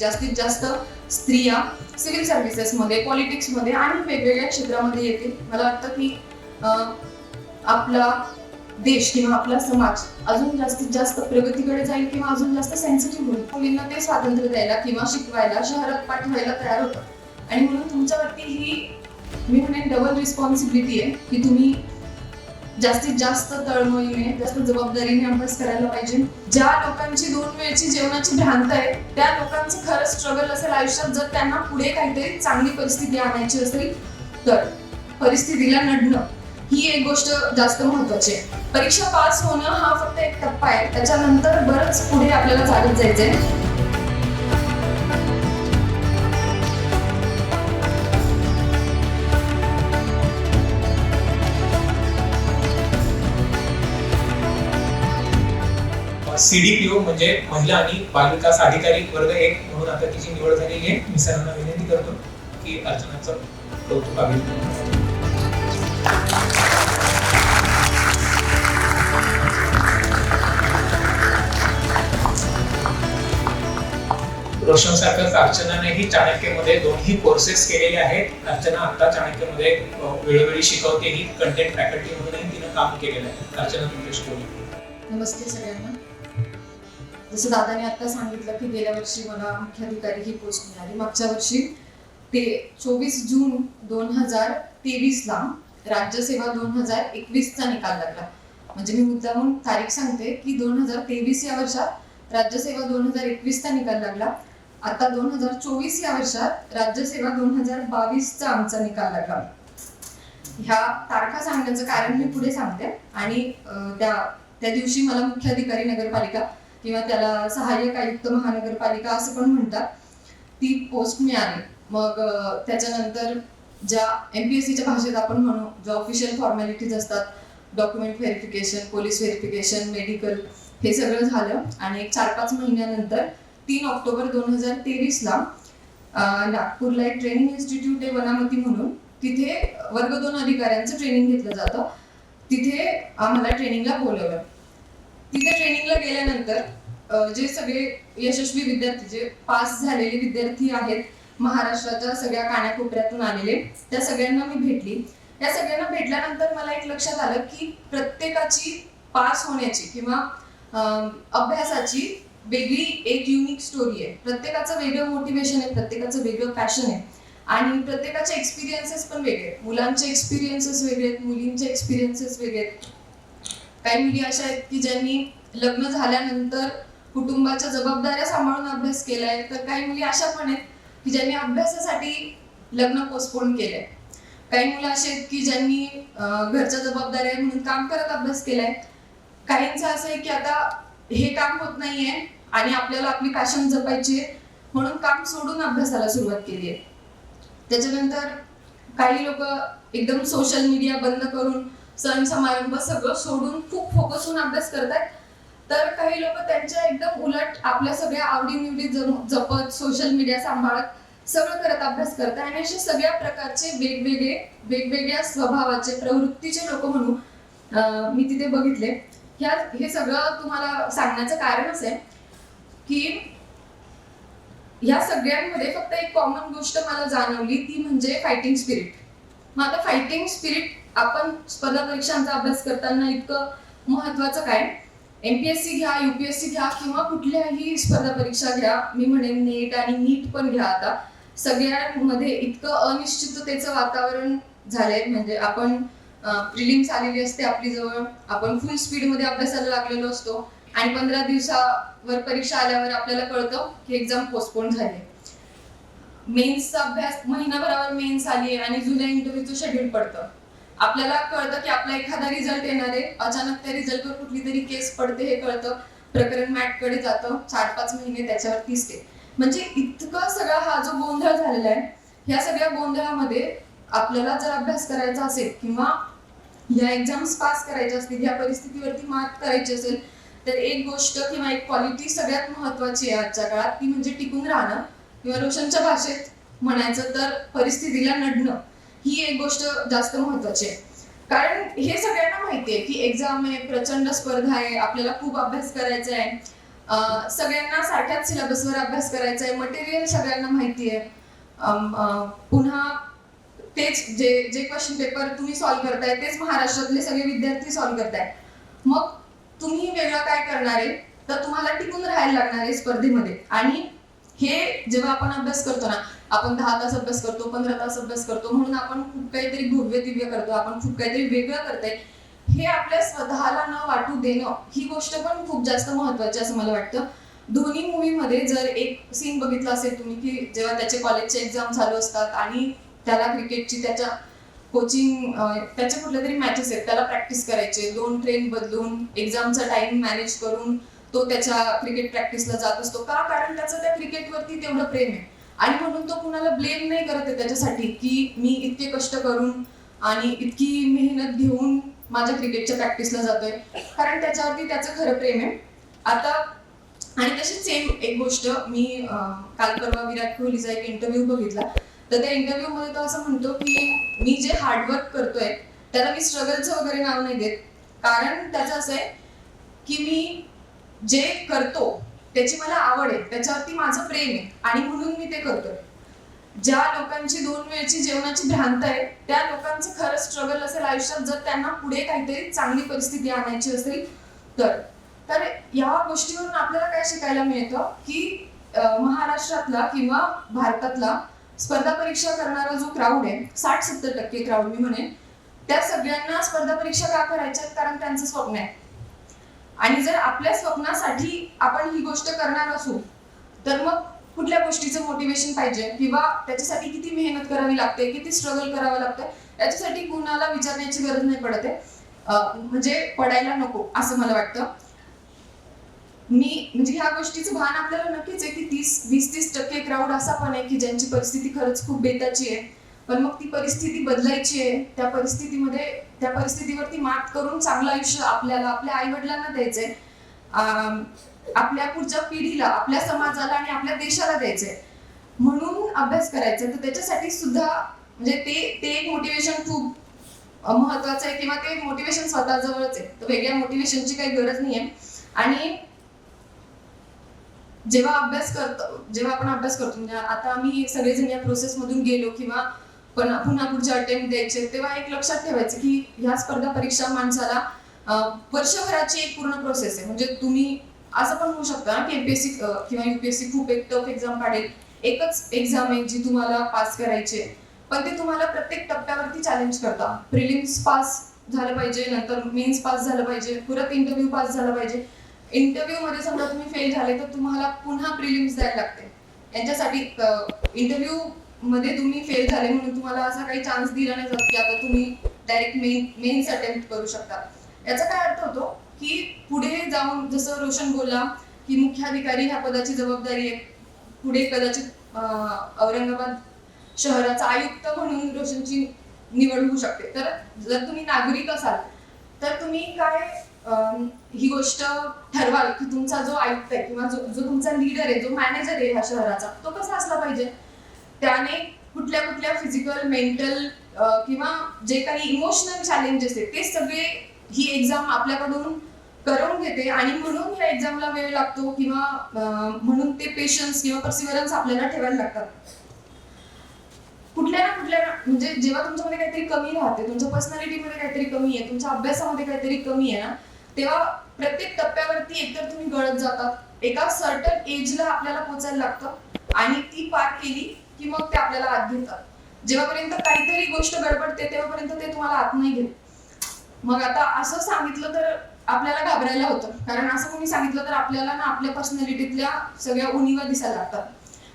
जास्तीत जास्त स्त्रिया सिव्हिल सर्व्हिसेसमध्ये पॉलिटिक्समध्ये आणि वेगवेगळ्या क्षेत्रामध्ये येतील. मला वाटतं की आपला देश किंवा आपला समाज अजून जास्तीत जास्त प्रगतीकडे जाईल किंवा अजून जास्त सेन्सिटिव्ह होईल. मुलींना ते स्वातंत्र्य द्यायला किंवा शिकवायला शहरात पाठवायला तयार होतं. आणि म्हणून तुमच्यावरती ही मी म्हणेन डबल रिस्पॉन्सिबिलिटी आहे की तुम्ही जास्तीत जास्त तळमळीने जास्त जबाबदारीने अभ्यास करायला पाहिजे. ज्या लोकांची दोन वेळची जेवणाची भ्रांत आहे त्या लोकांचं खरं स्ट्रगल असेल आयुष्यात जर त्यांना पुढे काहीतरी चांगली परिस्थिती आणायची असेल तर परिस्थितीला नडणं ही एक गोष्ट जास्त महत्वाची आहे. परीक्षा पास होणं हा फक्त एक टप्पा आहे. त्याच्यानंतर बरंच पुढे आपल्याला चालत जायचंय. सीडीपीओ म्हणजे महिला आणि बालविकास अधिकारी वर्ग एक म्हणून आता तिची निवड झालेली आहे. मी सरांना विनंती करतो की अर्चनाचं कौतुक रोशन सारखंच अर्चनानेही चाणक्यमध्ये दोन्ही कोर्सेस केलेले आहेत. अर्चना आता चाणक्यमध्ये वेळोवेळी शिकवते. ही कंटेंट फॅकल्टी म्हणूनही तिनं काम केलेलं आहे. अर्चना तुमच्याशी बोलू. नमस्ते सगळ्यांना. जसं दादाने आता सांगितलं की गेल्या वर्षी मला मुख्याधिकारी ही पोस्ट मिळाली. मागच्या वर्षी ते चोवीस जून दोन हजार तेवीसला राज्यसेवा दोन हजार एकवीसचा निकाल लागला. म्हणजे मी मुद्दामून तारीख सांगते की दोन हजार तेवीस या वर्षात राज्यसेवा दोन हजार एकवीसचा निकाल लागला. आता दोन हजार चोवीस या वर्षात राज्यसेवा दोन हजार बावीसचा आमचा निकाल लागला. ह्या तारखा सांगण्याचं कारण मी पुढे सांगते. आणि त्या त्या दिवशी मला मुख्याधिकारी नगरपालिका किंवा त्याला सहाय्यक आयुक्त महानगरपालिका असं पण म्हणतात ती पोस्ट मिळाली. मग त्याच्यानंतर ज्या एमपीएससीच्या भाषेत आपण म्हणू ज्या ऑफिशियल फॉर्मॅलिटीज असतात document verification police verification medical हे सगळं झालं. आणि एक चार पाच महिन्यानंतर तीन ऑक्टोबर दोन हजार तेवीसला नागपूरला एक ट्रेनिंग इन्स्टिट्यूट आहे वनामती म्हणून. तिथे वर्ग दोन अधिकाऱ्यांचं ट्रेनिंग घेतलं जातं. तिथे आम्हाला ट्रेनिंगला बोलवलं. तिथे ट्रेनिंगला गेल्यानंतर जे सगळे यशस्वी विद्यार्थी जे पास झालेले विद्यार्थी आहेत महाराष्ट्राच्या सगळ्या कानाकोपऱ्यातून आलेले त्या सगळ्यांना मी भेटली. त्या सगळ्यांना भेटल्यानंतर मला एक लक्षात आलं की प्रत्येकाची पास होण्याची किंवा अभ्यासाची वेगळी एक युनिक स्टोरी आहे. प्रत्येकाचं वेगळं मोटिवेशन आहे प्रत्येकाचं वेगळं पॅशन आहे. आणि प्रत्येकाचे एक्सपिरियन्सेस पण वेगळे आहेत. मुलांचे एक्सपिरियन्सेस वेगळे आहेत मुलींचे एक्सपिरियन्सेस वेगळे आहेत. काही मुली अशा आहेत की ज्यांनी लग्न झाल्यानंतर कुटुंबाच्या जबाबदाऱ्या सांभाळून अभ्यास केलाय तर काही मुली अशा पण आहेत की ज्यांनी अभ्यासासाठी लग्न पोस्टपोन केलंय. काही मुलं असे आहेत की ज्यांनी घरच्या जबाबदाऱ्या म्हणून काम करत अभ्यास केलाय. काहींचं असं आहे की आता हे काम होत नाहीये आणि आपल्याला आपली पॅशन जपायची आहे म्हणून काम सोडून अभ्यासाला सुरुवात केली आहे. त्याच्यानंतर काही लोक एकदम सोशल मीडिया बंद करून सण समारंभ सगळं सोडून खूप फोकस होऊन अभ्यास करतात तर काही लोक त्यांच्या एकदम उलट आपल्या सगळ्या आवडीनिवडी जपत सोशल मीडिया सांभाळत सगळं करत अभ्यास करतात आणि असे सगळ्या प्रकारचे वेगवेगळे वेगवेगळ्या स्वभावाचे प्रवृत्तीचे लोक म्हणून मी तिथे बघितले. ह्या हे सगळं तुम्हाला सांगण्याचं कारण आहे की ह्या सगळ्यांमध्ये फक्त एक कॉमन गोष्ट मला जाणवली ती म्हणजे फायटिंग स्पिरिट मग आता फायटिंग स्पिरिट आपण स्पर्धा परीक्षांचा अभ्यास करताना इतकं महत्वाचं काय? एमपीएससी घ्या युपीएससी घ्या किंवा कुठल्याही स्पर्धा परीक्षा घ्या. मी म्हणेन नेट आणि नीट पण घ्या आता. सगळ्यांमध्ये इतकं अनिश्चिततेचं वातावरण झालंय. म्हणजे आपण प्रिलिम्स आलेली असते आपली जवळ आपण फुल स्पीडमध्ये अभ्यासाला लागलेलो असतो. आणि पंधरा दिवसावर परीक्षा आल्यावर आपल्याला कळतं की एक्झाम पोस्टपोन झाली मेन्सचा अभ्यास महिनाभरावर मेन्स आली आणि जुलै इंटरव्ह्यूचं शेड्यूल पडतं. आपल्याला कळतं की आपला एखादा रिझल्ट येणार आहे. अचानक त्या रिझल्टवर कुठली तरी केस पडते हे कळतं. प्रकरण मॅटकडे जातं. चार पाच महिने त्याच्यावरती स्टे म्हणजे इतकं सगळा हा जो गोंधळ झालेला आहे ह्या सगळ्या गोंधळामध्ये आपल्याला जर अभ्यास करायचा असेल किंवा या एक्झाम्स पास करायच्या असतील ह्या परिस्थितीवरती मात करायची असेल तर एक गोष्ट किंवा एक क्वालिटी सगळ्यात महत्वाची आहे आजच्या काळात. ती म्हणजे टिकून राहणं किंवा रोशनच्या भाषेत म्हणायचं तर परिस्थितीला नडणं. ही एक गोष्ट जास्त महत्वाची आहे. कारण हे सगळ्यांना माहिती आहे की एक्झाम आहे प्रचंड स्पर्धा आहे आपल्याला खूप अभ्यास करायचा आहे. सगळ्यांना सारख्याच सिलेबसवर अभ्यास करायचा आहे मटेरियल सगळ्यांना माहिती आहे. पुन्हा तेच जे जे क्वेश्चन पेपर तुम्ही सॉल्व्ह करताय तेच महाराष्ट्रातले सगळे विद्यार्थी सॉल्व्ह करताय. मग तुम्ही वेगळं काय करणार आहे? तर तुम्हाला टिकून राहायला लागणार आहे स्पर्धेमध्ये. आणि हे जेव्हा आपण अभ्यास करतो ना आपण दहा तास अभ्यास करतो पंधरा तास अभ्यास करतो म्हणून आपण खूप काहीतरी भव्य दिव्य करतो आपण खूप काहीतरी वेगळं करतोय. हे आपल्या स्वतःला न वाटू देणं ही गोष्ट पण खूप जास्त महत्वाची असं मला वाटतं. दोन्ही मूवीमध्ये जर एक सीन बघितला असेल तुम्ही की जेव्हा त्याचे कॉलेजचे एक्झाम चालू असतात आणि त्याला क्रिकेटची त्याच्या कोचिंग त्याच्या कुठल्या तरी मॅचेस आहेत त्याला प्रॅक्टिस करायचे दोन ट्रेन बदलून एक्झामचा टाइम मॅनेज करून तो त्याच्या क्रिकेट प्रॅक्टिसला जात असतो. का? कारण त्याचं त्या क्रिकेटवरती तेवढं प्रेम आहे. आणि म्हणून तो कुणाला ब्लेम नाही करत आहे त्याच्यासाठी की मी इतके कष्ट करून आणि इतकी मेहनत घेऊन माझ्या क्रिकेटच्या प्रॅक्टिसला जातोय. कारण त्याच्यावरती त्याचं खरं प्रेम आहे. आता आणि तशीच सेम एक गोष्ट मी काल परवा विराट कोहलीचा एक इंटरव्ह्यू बघितला. तर त्या इंटरव्ह्यू मध्ये तो असं म्हणतो की मी जे हार्डवर्क करतोय त्याला मी स्ट्रगलचं वगैरे नाव नाही देत. कारण त्याचं असं आहे की मी जे करतो त्याची मला आवड आहे त्याच्यावरती माझं प्रेम आहे आणि म्हणून मी ते करतोय. ज्या लोकांची दोन वेळची जेवणाची भ्रांत आहे त्या लोकांचं खरं स्ट्रगल असेल आयुष्यात जर त्यांना पुढे काहीतरी चांगली परिस्थिती आणायची असेल तर. तर या गोष्टीवरून आपल्याला काय शिकायला मिळतं की महाराष्ट्रातला किंवा भारतातला स्पर्धा परीक्षा करणारा जो क्राऊड आहे साठ सत्तर टक्के क्राऊड मी म्हणेन त्या सगळ्यांना स्पर्धा परीक्षा का करायच्या कारण त्यांचं स्वप्न आहे. आणि जर आपल्या स्वप्नासाठी आपण ही गोष्ट करणार असू तर मग कुठल्या गोष्टीचं मोटिवेशन पाहिजे? किंवा त्याच्यासाठी किती मेहनत करावी लागते? किती स्ट्रगल करावं लागतं? याच्यासाठी कुणाला विचारण्याची गरज नाही पडत आहे. म्हणजे पडायला नको असं मला वाटतं. मी म्हणजे ह्या गोष्टीचं भान आपल्याला नक्कीच आहे की तीस वीस तीस टक्के क्राऊड असा पण आहे की ज्यांची परिस्थिती खरंच खूप बेताची आहे. पण मग ती परिस्थिती बदलायची आहे. त्या परिस्थितीमध्ये त्या परिस्थितीवरती मात करून चांगलं आयुष्य आपल्याला आपल्या आई वडिलांना द्यायचंय आपल्या पुढच्या पिढीला आपल्या समाजाला आणि आपल्या देशाला द्यायचंय. म्हणून अभ्यास करायचा. तर त्याच्यासाठी सुद्धा म्हणजे ते ते एक मोटिवेशन खूप महत्वाचं आहे किंवा ते मोटिवेशन स्वतःजवळच आहे. तर वेगळ्या मोटिवेशनची काही गरज नाही आहे आणि जेव्हा अभ्यास करतो जेव्हा आपण अभ्यास करतो म्हणजे आता आम्ही सगळेजण या प्रोसेसमधून गेलो किंवा पण पुन्हा पुढचे अटेम्प्ट द्यायचे. तेव्हा एक लक्षात ठेवायचं की ह्या स्पर्धा परीक्षा माणसाला वर्षभराची एक पूर्ण प्रोसेस आहे. म्हणजे तुम्ही असं पण होऊ शकतं ना की एमपीएससी किंवा युपीएससी खूप एक टफ एक्झाम काढेल. एकच एक्झाम आहे जी तुम्हाला पास करायची आहे. पण ते तुम्हाला प्रत्येक टप्प्यावरती चॅलेंज करता. प्रिलिम्स पास झालं पाहिजे नंतर मेन्स पास झालं पाहिजे परत इंटरव्ह्यू पास झाला पाहिजे. इंटरव्ह्यू मध्ये समजा तुम्ही फेल झाले तर तुम्हाला पुन्हा प्रिलिम्स द्यायला लागते. यांच्यासाठी इंटरव्ह्यू मध्ये तुम्ही फेल झाले म्हणून तुम्हाला असा काही चान्स दिला नाही जात की आता तुम्ही डायरेक्ट मेन मेन्स अटेम्प्ट करू शकता. याचा काय अर्थ होतो की पुढे जाऊन जसं रोशन बोलला की मुख्याधिकारी ह्या पदाची जबाबदारी आहे. पुढे कदाचित औरंगाबाद शहराचा आयुक्त म्हणून रोशनची निवड होऊ शकते. तर जर तुम्ही नागरिक असाल तर तुम्ही काय ही गोष्ट ठरवाल की तुमचा जो आयुक्त आहे किंवा जो जो तुमचा लीडर आहे जो मॅनेजर आहे ह्या शहराचा तो कसा असला पाहिजे? त्याने कुठल्या कुठल्या फिजिकल मेंटल किंवा जे काही इमोशनल चॅलेंजेस आहेत ते सगळे ही एक्झाम आपल्याकडून करून घेते. आणि म्हणून या एक्झामला वेळ लागतो किंवा म्हणून ते पेशन्स किंवा पर्सिवरन्स आपल्याला ठेवायला लागतात. कुठल्या ना कुठल्या म्हणजे जेव्हा तुमच्यामध्ये काहीतरी कमी राहते तुमच्या पर्सनॅलिटीमध्ये काहीतरी कमी आहे तुमच्या अभ्यासामध्ये काहीतरी कमी आहे ना तेव्हा प्रत्येक टप्प्यावरती एकतर तुम्ही गळत जातात. एका सर्टन एजला आपल्याला पोचायला लागतं. आणि ती पार केली की मग ते आपल्याला आत घेतात जेव्हापर्यंत काहीतरी गोष्ट गडबडते तेव्हापर्यंत ते तुम्हाला आत नाही घेत मग आता असं सांगितलं तर आपल्याला घाबरायला होतं. कारण असं कोणी सांगितलं तर आपल्याला ना आपल्या पर्सनॅलिटीतल्या सगळ्या उणीवा दिसायला लागतात.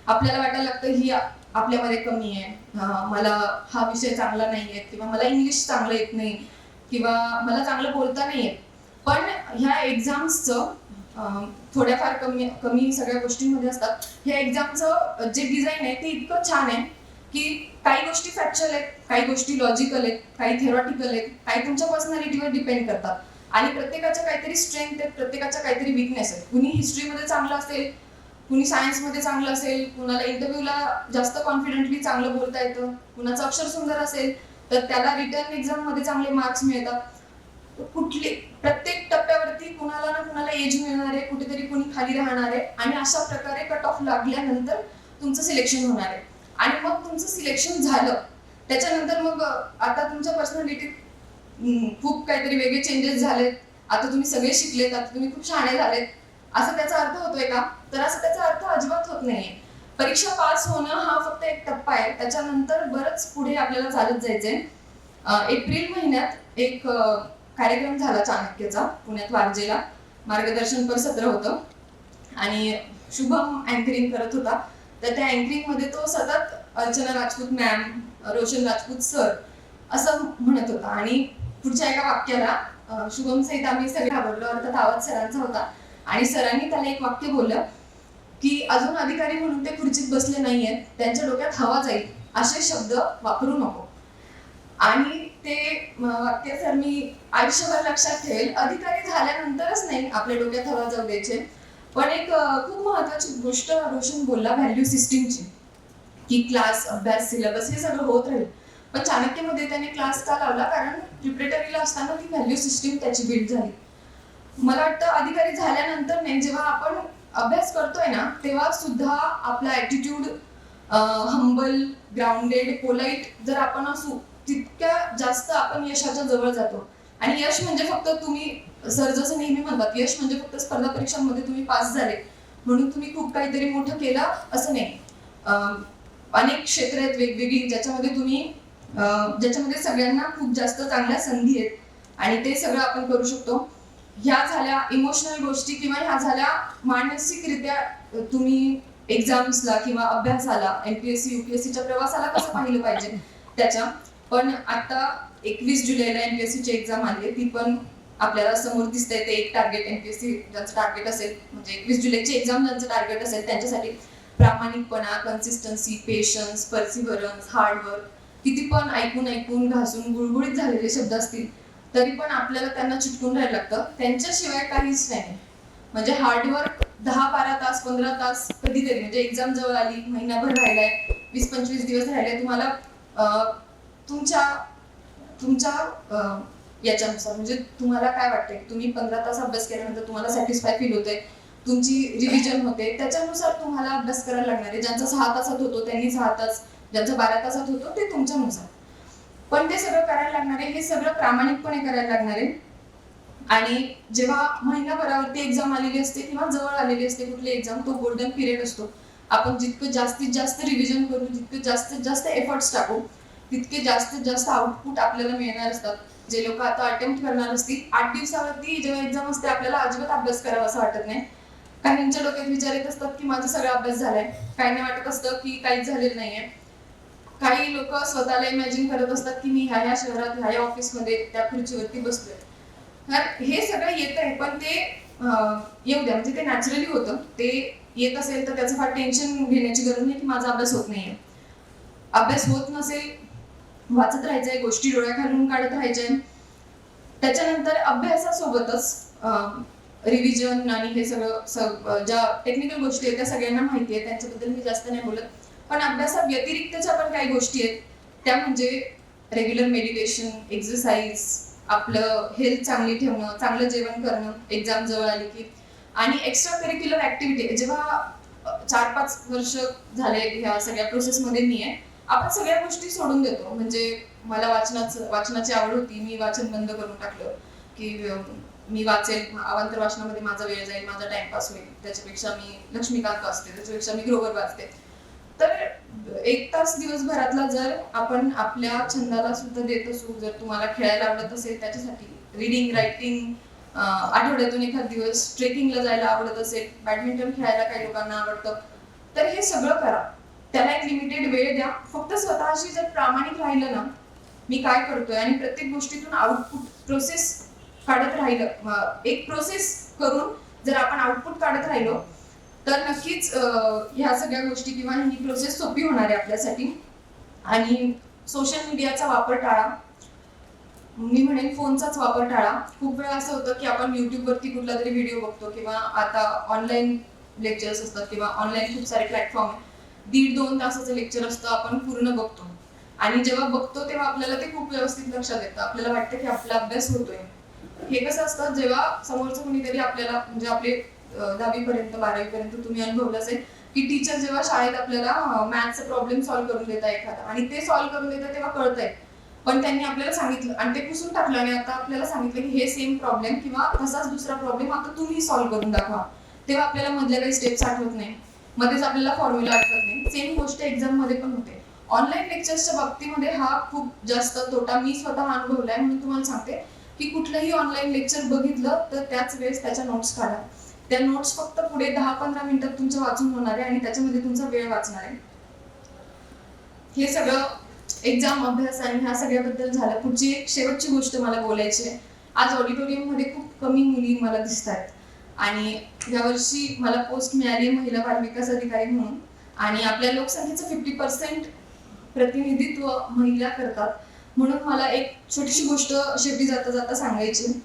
आपल्याला वाटायला लागतं ही आपल्यामध्ये कमी आहे. मला हा विषय चांगला नाही आहे किंवा मला इंग्लिश चांगलं येत नाही किंवा मला चांगलं बोलता नाही येत. पण ह्या एक्झाम्सचं थोड्याफार कमी कमी सगळ्या गोष्टींमध्ये असतात. ह्या एक्झामचं जे डिझाईन आहे ते इतकं छान आहे की काही गोष्टी फॅक्च्युअल आहेत काही गोष्टी लॉजिकल आहेत काही थेरॉटिकल आहेत काही तुमच्या पर्सनॅलिटीवर डिपेंड करतात. आणि प्रत्येकाच्या काहीतरी स्ट्रेंथ आहेत प्रत्येकाच्या काहीतरी विकनेस आहेत. कुणी हिस्ट्रीमध्ये चांगलं असेल कुणी सायन्समध्ये चांगलं असेल कुणाला इंटरव्ह्यूला जास्त कॉन्फिडेंटली चांगलं बोलता येतं कुणाचं अक्षर सुंदर असेल तर त्याला रिटर्न एक्झाममध्ये चांगले मार्क्स मिळतात. कुठली प्रत्येक टप्प्यावरती कुणाला एज मिळणार आहे कुठेतरी कुणी खाली राहणार आहे आणि अशा प्रकारे कट ऑफ लागल्यानंतर तुमचं सिलेक्शन होणार आहे. आणि मग तुमचं सिलेक्शन झालं त्याच्यानंतर मग आता तुमच्या पर्सनॅलिटीत खूप काहीतरी वेगळे चेंजेस झालेत. आता तुम्ही सगळे शिकलेत आता तुम्ही खूप शहाणे झालेत. असा त्याचा अर्थ होतोय का? तर असा त्याचा अर्थ अजिबात होत नाहीये. परीक्षा पास होणं हा फक्त एक टप्पा आहे. त्याच्यानंतर बरंच पुढे आपल्याला चालत जायचंय. एप्रिल महिन्यात एक कार्यक्रम झाला चाणक्यचा पुण्यात वारजेला. मार्गदर्शनपर सत्र होतं. आणि शुभम अँकरिंग करत होता. तर त्या अँकरिंगमध्ये तो सतत अर्चना राजपूत मॅम रोशन राजपूत सर असं म्हणत होता. आणि पुढच्या एका वाक्याला शुभम सहित आम्ही सगळे घाबरलो. अर्थात आवाज सरांचा होता. आणि सरांनी त्याला एक वाक्य बोललं की अजून अधिकारी म्हणून ते खुर्चीत बसले नाहीयेत. त्यांच्या डोक्यात हवा जाईल. असे शब्द वापरू नको. आणि ते वाक्य सर मी आयुष्यभर लक्षात ठेवेल अधिकारी झाल्यानंतरच नाही आपल्या डोक्यात हवा जाऊ द्यायचे. पण एक खूप महत्वाची गोष्ट रोशन बोलला व्हॅल्यू सिस्टीमची की क्लास अभ्यास सिलेबस हे सगळं होत राहील. पण चाणक्यमध्ये त्याने क्लास का लावला? कारण प्रिपरेटरीला असताना ती व्हॅल्यू सिस्टीम त्याची बिल्ड झाली. मला वाटतं अधिकारी झाल्यानंतर नाही जेव्हा आपण अभ्यास करतोय ना तेव्हा सुद्धा आपला ॲटिट्यूड हंबल ग्राउंडेड पोलाईट जर आपण असू तितक्या जास्त आपण यशाच्या जवळ जातो. आणि यश म्हणजे फक्त तुम्ही सर जसं नेहमी म्हणतात यश म्हणजे फक्त स्पर्धा परीक्षांमध्ये तुम्ही पास झाले. म्हणून तुम्ही खूप काहीतरी मोठं केलं असं नाही. अनेक क्षेत्र आहेत वेगवेगळी ज्याच्यामध्ये तुम्ही ज्याच्यामध्ये सगळ्यांना खूप जास्त चांगल्या संधी आहेत. आणि ते सगळं आपण करू शकतो. ह्या झाल्या इमोशनल गोष्टी किंवा ह्या झाल्या मानसिकरित्या तुम्ही एक्झाम्सला किंवा अभ्यासाला एमपीएससी युपीएससीच्या प्रवासाला कसं पाहिलं पाहिजे? त्याच्या पण आता एकवीस जुलैला एमपीएससी ची एक्झाम आली ती पण आपल्याला समोर दिसतंय ते एक टार्गेट एमपीएससी ज्यांचं टार्गेट असेल म्हणजे एकवीस जुलैची एक्झाम ज्यांचं टार्गेट असेल त्यांच्यासाठी प्रामाणिकपणा कन्सिस्टन्सी पेशन्स पर्सिव्हरन्स हार्डवर्क किती पण ऐकून ऐकून घासून गुळगुळीत झालेले शब्द असतील तरी पण आपल्याला त्यांना चिटकून राहायला लागतं. त्यांच्याशिवाय काहीच नाही. म्हणजे हार्डवर्क दहा बारा तास पंधरा तास कधीतरी म्हणजे एक्झाम जवळ आली महिनाभर राहिलाय वीस पंचवीस दिवस राहिले तुम्हाला तुमच्या तुमच्या याच्यानुसार म्हणजे तुम्हाला काय वाटतंय तुम्ही पंधरा तास अभ्यास केल्यानंतर तुम्हाला सॅटिस्फाय फील होते तुमची रिव्हिजन होते. त्याच्यानुसार तुम्हाला अभ्यास करायला लागणार आहे. ज्यांचा सहा तासात होतो त्यांनी सहा तास ज्यांचा बारा तासात होतो ते तुमच्यानुसार. पण ते सगळं करायला लागणार आहे. हे सगळं प्रामाणिकपणे करायला लागणार आहे. आणि जेव्हा महिनाभरावरती एक्झाम आलेली असते किंवा जवळ आलेली असते कुठली एक्झाम तो गोल्डन पिरियड असतो. आपण जितकं जास्तीत जास्त रिव्हिजन करू जितकं जास्तीत जास्त एफर्ट्स टाकू तितके जास्तीत जास्त आउटपुट आपल्याला मिळणार असतात. जे लोक आता अटेम्प्ट करणार असतील आठ दिवसावरती जेव्हा एक्झाम असते आपल्याला अजिबात अभ्यास करावा असं वाटत नाही. काहींच्या डोक्यात विचार येत असतात की माझा सगळा अभ्यास झालाय. काहींना वाटत असतं की काहीच झालेलं नाहीये. काही लोक स्वतःला इमॅजिन करत असतात की मी ह्या ह्या शहरात ह्या या ऑफिसमध्ये त्या खुर्चीवरती बसलोय. तर हे सगळं येत आहे पण ते येऊ द्या. म्हणजे ते नॅचरली होतं. ते येत असेल तर त्याचं फार टेन्शन घेण्याची गरज नाही की माझा अभ्यास होत नाहीये. अभ्यास होत नसेल वाचत राहायचंय गोष्टी डोळ्याखालून काढत राहायच्या. त्याच्यानंतर अभ्यासासोबतच रिव्हिजन आणि हे सगळं सग ज्या टेक्निकल गोष्टी आहेत त्या सगळ्यांना माहिती आहे. त्यांच्याबद्दल मी जास्त नाही बोलत. पण अभ्यासा व्यतिरिक्तच्या पण काही गोष्टी आहेत. त्या म्हणजे रेग्युलर मेडिटेशन एक्सरसाइज आपलं हेल्थ चांगली ठेवणं चांगलं जेवण करणं एक्झाम जवळ आली की. आणि एक्स्ट्रा करिक्युलर ऍक्टिव्हिटी जेव्हा चार पाच वर्ष झाले ह्या सगळ्या प्रोसेसमध्ये मी आहे आपण सगळ्या गोष्टी सोडून देतो. म्हणजे मला वाचनाचं वाचनाची आवड होती. मी वाचन बंद करून टाकलं की मी वाचेल अवांतर वाचनामध्ये माझा वेळ जाईल माझा टाइमपास होईल. त्याच्यापेक्षा मी लक्ष्मीकांत वाचते. त्याच्यापेक्षा मी ग्रोवर वाचते. तर एक तास दिवसभरातला जर आपण आपल्या छंदाला सुद्धा देत असू जर तुम्हाला खेळायला आवडत असेल त्याच्यासाठी रिडिंग रायटिंग आठवड्यातून एखाद दिवस ट्रेकिंगला जायला आवडत असेल बॅडमिंटन खेळायला काही लोकांना आवडतं तर हे सगळं करा. त्याला एक लिमिटेड वेळ द्या. फक्त स्वतःशी जर प्रामाणिक राहिलं ना मी काय करतोय आणि प्रत्येक गोष्टीतून आउटपुट प्रोसेस काढत राहिलं एक प्रोसेस करून जर आपण आउटपुट काढत राहिलो तर नक्कीच ह्या सगळ्या गोष्टी किंवा ही प्रोसेस सोपी होणार आहे आपल्यासाठी. आणि सोशल मीडियाचा वापर टाळा. मी म्हणेन फोनचाच वापर टाळा. खूप वेळा असं होतं की आपण युट्यूबवरती कुठला तरी व्हिडिओ बघतो किंवा आता ऑनलाईन लेक्चर्स असतात किंवा ऑनलाईन खूप सारे प्लॅटफॉर्म आहे दीड दोन तासाचं लेक्चर असतं आपण पूर्ण बघतो. आणि जेव्हा बघतो तेव्हा आपल्याला ते खूप व्यवस्थित लक्षात येतं. आपल्याला वाटतं की आपला अभ्यास होतोय. हे कसं असतं जेव्हा समोरचं कोणीतरी आपल्याला म्हणजे आपले दहावीपर्यंत बारावी पर्यंत तुम्ही अनुभवलं असेल की टीचर जेव्हा शाळेत आपल्याला मॅथ्सचा प्रॉब्लेम सॉल्व्ह करून देता एखादा. आणि ते सॉल्व्ह करून देतात तेव्हा कळतंय. पण त्यांनी आपल्याला सांगितलं आणि ते पुसून टाकलं आणि आता आपल्याला सांगितलं की हे सेम प्रॉब्लेम किंवा तसाच दुसरा प्रॉब्लेम आता तुम्ही सॉल्व्ह करून दाखवा. तेव्हा आपल्याला मधल्या काही स्टेप्स आठवत नाही. मध्येच आपल्याला फॉर्म्युला आठवत नाही. सेम गोष्ट एक्झाममध्ये पण होते. ऑनलाईन लेक्चर्सच्या बाबतीमध्ये हा खूप जास्त तोटा मी स्वतः अनुभवलाय म्हणून तुम्हाला सांगते की कुठलंही ऑनलाईन लेक्चर बघितलं तर त्याच वेळेस त्याच्या नोट्स काढा. त्या नोट्स फक्त पुढे दहा पंधरा मिनिटात तुमचं वाचून होणार आहे आणि त्याच्यामध्ये तुमचा वेळ वाचणार आहे. हे सगळं एक्झाम अभ्यास आणि ह्या सगळ्याबद्दल झालं. पुढची एक शेवटची गोष्ट मला बोलायची आहे. आज ऑडिटोरियममध्ये खूप कमी मुली मला दिसत आहेत आणि यावर्षी मला पोस्ट मिळाली आहे महिला बाल विकास अधिकारी म्हणून. आणि आपल्या लोकसंख्येचं फिफ्टी पर्सेंट प्रतिनिधित्व महिला करतात. म्हणून मला एक छोटीशी गोष्ट शेवटी जाता जाता सांगायची.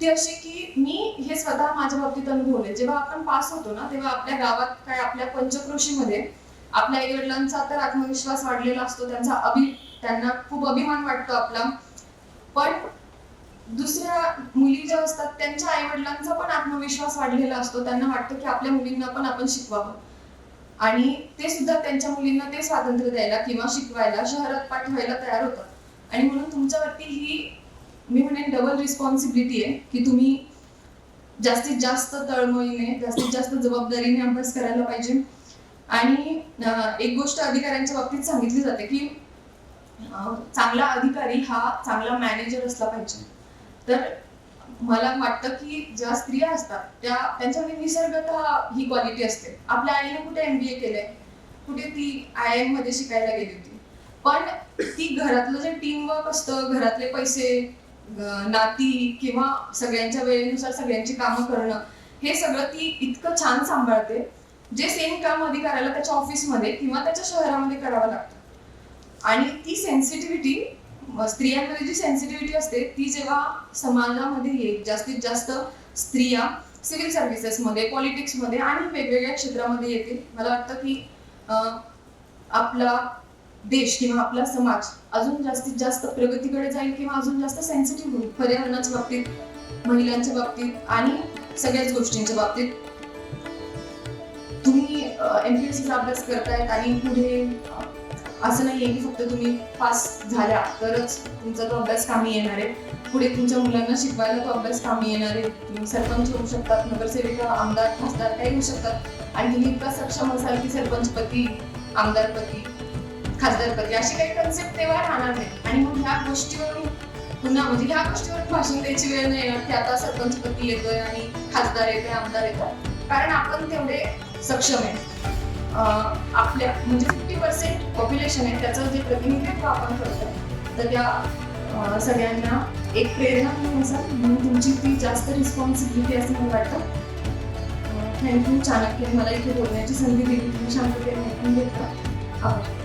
ती अशी की मी हे स्वतः माझ्या बाबतीत अनुभवले जेव्हा आपण पास होतो ना तेव्हा आपल्या गावात काय आपल्या पंचक्रोशीमध्ये आपल्या आई वडिलांचा तर आत्मविश्वास वाढलेला असतो त्यांचा अभि त्यांना खूप अभिमान वाटतो आपला. पण दुसऱ्या मुली ज्या असतात त्यांच्या आई वडिलांचा पण आत्मविश्वास वाढलेला असतो. त्यांना वाटतं की आपल्या मुलींना पण आपण शिकवावं. आणि ते सुद्धा त्यांच्या मुलींना ते स्वातंत्र्य द्यायला किंवा शिकवायला शहरात पाठवायला तयार होतात. आणि म्हणून तुमच्यावरती ही मी म्हणेन डबल रिस्पॉन्सिबिलिटी आहे की तुम्ही जास्तीत जास्त तळमळीने जास्तीत जास्त जबाबदारीने अभ्यास करायला पाहिजे. आणि एक गोष्ट अधिकाऱ्यांच्या बाबतीत सांगितली जाते की चांगला अधिकारी हा चांगला मॅनेजर असला पाहिजे. तर मला वाटतं की ज्या स्त्रिया असतात त्या त्यांच्यामध्ये निसर्गत ही क्वालिटी असते. आपल्या आईने कुठे एमबीए केलंय? कुठे ती आय एममध्ये शिकायला गेली होती? पण ती घरातलं जे टीम वर्क असतं घरातले पैसे नाती किंवा सगळ्यांच्या वेळेनुसार सगळ्यांची कामं करणं हे सगळं ती इतकं छान सांभाळते जे सेम काम अधिकाऱ्याला त्याच्या ऑफिसमध्ये किंवा त्याच्या शहरामध्ये करावं लागतं. आणि ती सेन्सिटिव्हिटी स्त्रियांमध्ये जी सेन्सिटिव्हिटी असते ती जेव्हा समाजामध्ये येईल जास्तीत जास्त स्त्रिया सिव्हिल सर्व्हिसेसमध्ये पॉलिटिक्समध्ये आणि वेगवेगळ्या क्षेत्रामध्ये येतील मला वाटतं की आपला देश किंवा आपला समाज अजून जास्तीत जास्त प्रगतीकडे जाईल किंवा अजून जास्त सेन्सिटिव्ह होईल पर्यावरणाच्या बाबतीत महिलांच्या बाबतीत आणि सगळ्याच गोष्टींच्या बाबतीत. तुम्ही एम पी एस सीचा अभ्यास करतायत आणि पुढे असं नाही आहे की फक्त तुम्ही पास झाल्या तरच तुमचा तो अभ्यास कामी येणार आहे. पुढे तुमच्या मुलांना शिकवायला तो अभ्यास कामी येणार आहे. तुम्ही सरपंच होऊ शकतात नगरसेविका आमदार खासदार काही होऊ शकतात. आणि तुम्ही इतका सक्षम असाल की सरपंचपती आमदारपती खासदारपती अशी काही कन्सेप्ट तेव्हा राहणार नाही. आणि मग ह्या गोष्टीवरून पुन्हा म्हणजे ह्या गोष्टीवर भाषण द्यायची वेळ नाही येणार की आता सरपंचपती येतोय आणि खासदार येतोय आमदार येतोय. कारण आपण तेवढे सक्षम आहे. आपल्या म्हणजे फिफ्टी पर्सेंट पॉप्युलेशन आहे त्याचं जे प्रतिनिधित्व आपण करतो तर त्या सगळ्यांना एक प्रेरणा म्हणून असाल म्हणून तुमची ती जास्त रिस्पॉन्सिबिलिटी असं मला वाटतं. थँक्यू चाणक्य मला इथे बोलण्याची संधी दिली. तुम्ही शांततेने ऐकून घेतलं. आभार.